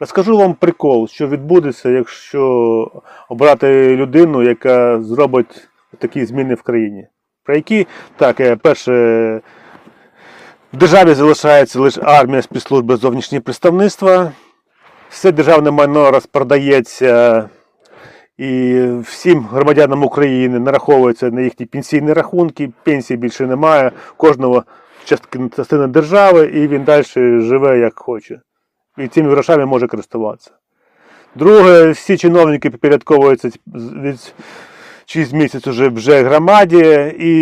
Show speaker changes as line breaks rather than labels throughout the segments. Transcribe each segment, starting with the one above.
Розкажу вам прикол, що відбудеться, якщо обрати людину, яка зробить такі зміни в країні. Про які, так, е, перше, в державі залишається лише армія, спецслужби, зовнішнє представництва. Все державне майно розпродається і всім громадянам України нараховується на їхні пенсійні рахунки, пенсії більше немає, кожного частина держави, і він далі живе як хоче. І цими грошами може користуватися. Друге, всі чиновники підпорядковуються від через місяць уже вже громаді, і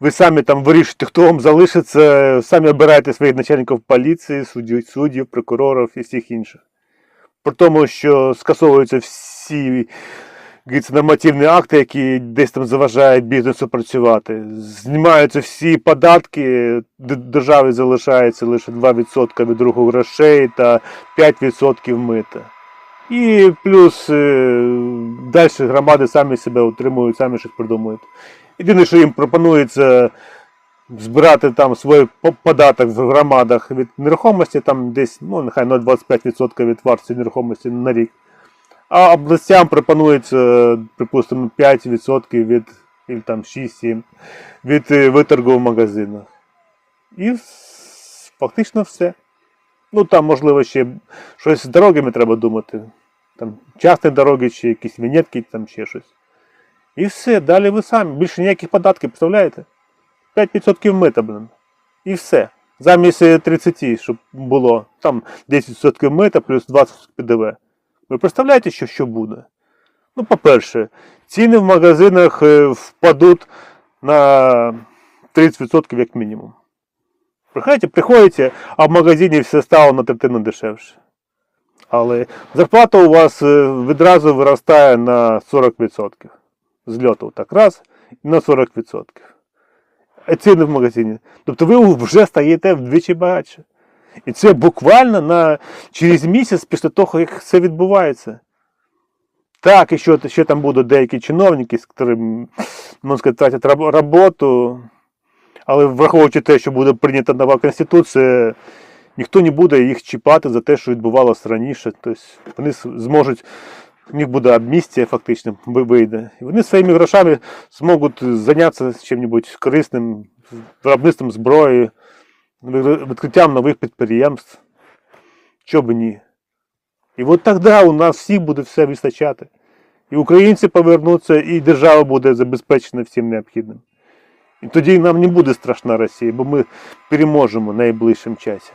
ви самі там вирішуєте, хто вам залишиться, самі обираєте своїх начальників поліції, суддів, суддів, прокурорів і всіх інших. При тому, що скасовуються всі говориться, нормативні акти, які десь там заважають бізнесу працювати. Знімаються всі податки, державі залишається лише 2% від руху грошей та 5% мита. І плюс е, далі громади самі себе утримують, самі щось придумують. Єдине, що їм пропонується збирати там свій податок в громадах від нерухомості, там десь, ну, нехай 0,25% від вартості нерухомості на рік. А областям пропонується, припустимо, 5% від, і там 6-7 від е, виторгу в магазинах. І фактично все. Ну там, можливо, ще щось з дорогами треба думати. Там частні дороги, чи якісь вінетки, там ще щось. І все, далі ви самі. Більше ніяких податків, представляєте? 5% мита, блин. І все. Замість е, 30, щоб було там 10% мита плюс 20% ПДВ. Ви представляєте, що, що буде? Ну, по-перше, ціни в магазинах е, впадуть на 30% як мінімум. Приходите, приходите, а в магазині все стало на третину дешевше. Але зарплата у вас е, відразу виростає на 40%. Зльоту так раз і на 40%. А ціни в магазині. Тобто ви вже стаєте вдвічі багатше. І це буквально на, через місяць після того, як це відбувається. Так, і що, ще там будуть деякі чиновники, з сказати, тратять роботу. Але враховуючи те, що буде прийнята нова конституція, ніхто не буде їх чіпати за те, що відбувалося раніше. Тобто вони зможуть, у них буде амністія фактично вийде. І вони своїми грошами зможуть зайнятися чим-небудь корисним, виробництвом зброї, відкриттям нових підприємств. Чого б ні? І от тоді у нас всіх буде все вистачати. І українці повернуться, і держава буде забезпечена всім необхідним. І тоді нам не буде страшна Росія, бо ми переможемо в найближчому часі.